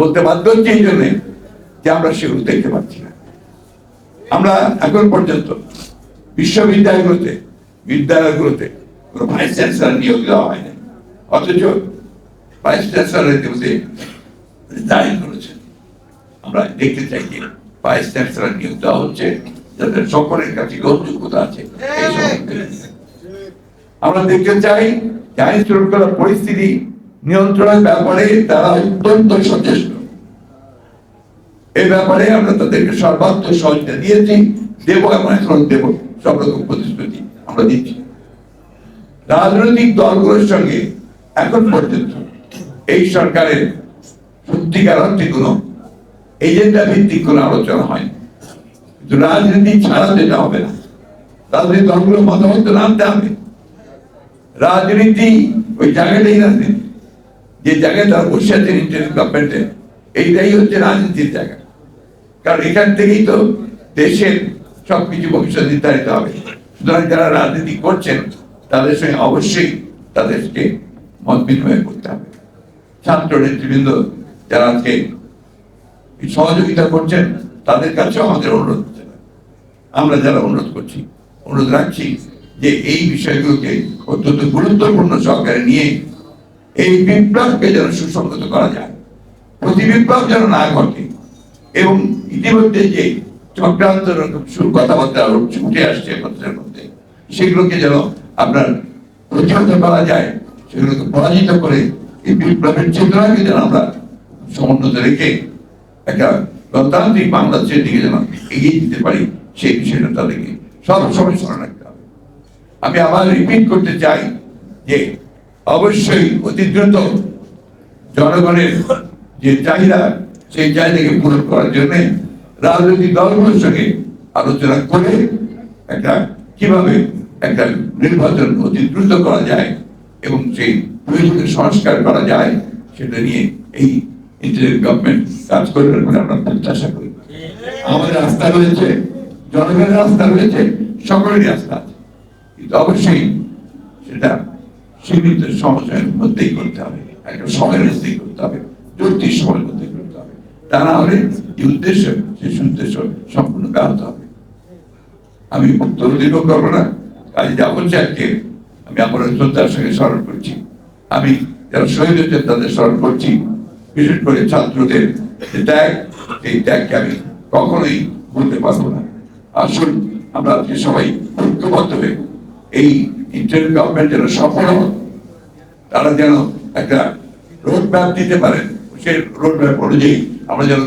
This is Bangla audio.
বলতে বাধ্য হচ্ছে এই জন্যে যে আমরা সেগুলো দেখতে পাচ্ছি না। আমরা এখন পর্যন্ত বিশ্ববিদ্যালয়গুলোতে, বিদ্যালয়গুলোতে কোনো ভাইস চ্যান্সেলর নিয়োগ দেওয়া হয় হয়নি অথচ ভাইস চ্যান্সেলর ইতিমধ্যে রিজাইন করেছেন। আমরা দেখতে চাই যে ভাইস চ্যান্সেলর নিয়োগ দেওয়া হচ্ছে, যাদের সকলের কাছে গ্রহণযোগ্যতা আছে আমরা দেখতে চাই যে আইন শৃঙ্খলা পরিস্থিতি নিয়ন্ত্রণের ব্যাপারে তারা অত্যন্ত সচেষ্ট। এই ব্যাপারে আমরা তাদেরকে সর্বাত্মক সহযোগিতা দিয়েছি। দেবো এবং এখন দেবো সব রকম প্রতিশ্রুতি আমরা দিচ্ছি। রাজনৈতিক দলগুলোর সঙ্গে এখন পর্যন্ত এই সরকারের সত্যিকার অর্থে কোনো এজেন্ডা ভিত্তিক কোনো আলোচনা হয়নি। কিন্তু রাজনীতি ছাড়া যেটা হবে না। রাজনৈতিক দলগুলোর মতামত নামতে হবে। রাজনীতি ওই জায়গাটাই রাজনীতি। যে জায়গায় তারা বসে আছেন ইন্টারনেট গভর্নমেন্টে এইটাই হচ্ছে রাজনীতির জায়গা। কারণ এখান থেকেই তো দেশের সবকিছু ভবিষ্যৎ নির্ধারিত হবে। সুতরাং যারা রাজনীতি করছেন, তাদের সঙ্গে অবশ্যই তাদেরকে মত বিনিময় করতে হবে। ছাত্র নেতৃবৃন্দ যারা আজকে সহযোগিতা করছেন, তাদের কাছেও আমাদের অনুরোধ আমরা যারা অনুরোধ করছি, অনুরোধ রাখছি যে এই বিষয়গুলোকে অত্যন্ত গুরুত্বপূর্ণ সহকারে নিয়ে এই বিপ্লবকে যেন সুসংগত করা যায়। প্রতি বিপ্লব যেন না ঘটে। এবং ইতিমধ্যে যে চক্রান্ত কথাবার্তা উঠে আসছে পত্রের মধ্যে, সেগুলোকে যেন আপনার প্রতিহত করা যায়, সেগুলোকে পরাজিত করে এই বিপ্লবের চেতনাকে যেন আমরা সমুন্নত রেখে একটা গণতান্ত্রিক বাংলাদেশের দিকে যেন এগিয়ে দিতে পারি, সেই বিষয়টা তাদেরকে সবসময় স্মরণ রাখতে হবে। আমি আবার রিপিট করতে চাই যে অবশ্যই অতি দ্রুত জনগণের যে চাহিদা, সেই চাহিদাকে পূরণ করার জন্য রাজনৈতিক দলগুলোর সঙ্গে আলোচনা করে একটা কীভাবে একটা নির্বাচন অতি দ্রুত করা যায় এবং সেই প্রয়োজনীয় সংস্কার করা যায়, সেটা নিয়ে এই ইন্টারিয়াম গভর্নমেন্ট কাজ করবে বলে আমরা প্রত্যাশা করি। আমাদের আস্থা রয়েছে, জনগণের আস্থা রয়েছে, সকলেরই আছে। কিন্তু অবশ্যই সেটা সীমিত সময়ের মধ্যেই করতে হবে। একটা সময়ের মধ্যেই করতে হবে। যৌক্তিক সময়ের মধ্যে করতে হবে। তা না হলে এই উদ্দেশ্য, সেই উদ্দেশ্য সম্পূর্ণ ব্যাহত হবে। আমি বক্তব্য দীর্ঘ করব না। কাজী জাফর সাহেবকে আমি আমার শ্রদ্ধার সঙ্গে স্মরণ করছি। আমি যারা শহীদ হয়েছেন তাদের স্মরণ করছি। বিশেষ করে ছাত্রদের যে ত্যাগ, সেই ত্যাগকে আমি কখনোই ভুলতে পারব না। আসুন, আমরা আজকে সবাই ঐক্যবদ্ধ হয়ে এই ইন্টারনেট গভর্নমেন্ট যেন সফল হন, তারা যেন একটা রোড ম্যাপ দিতে পারেন। সেই রোড ম্যাপ অনুযায়ী আমরা যেন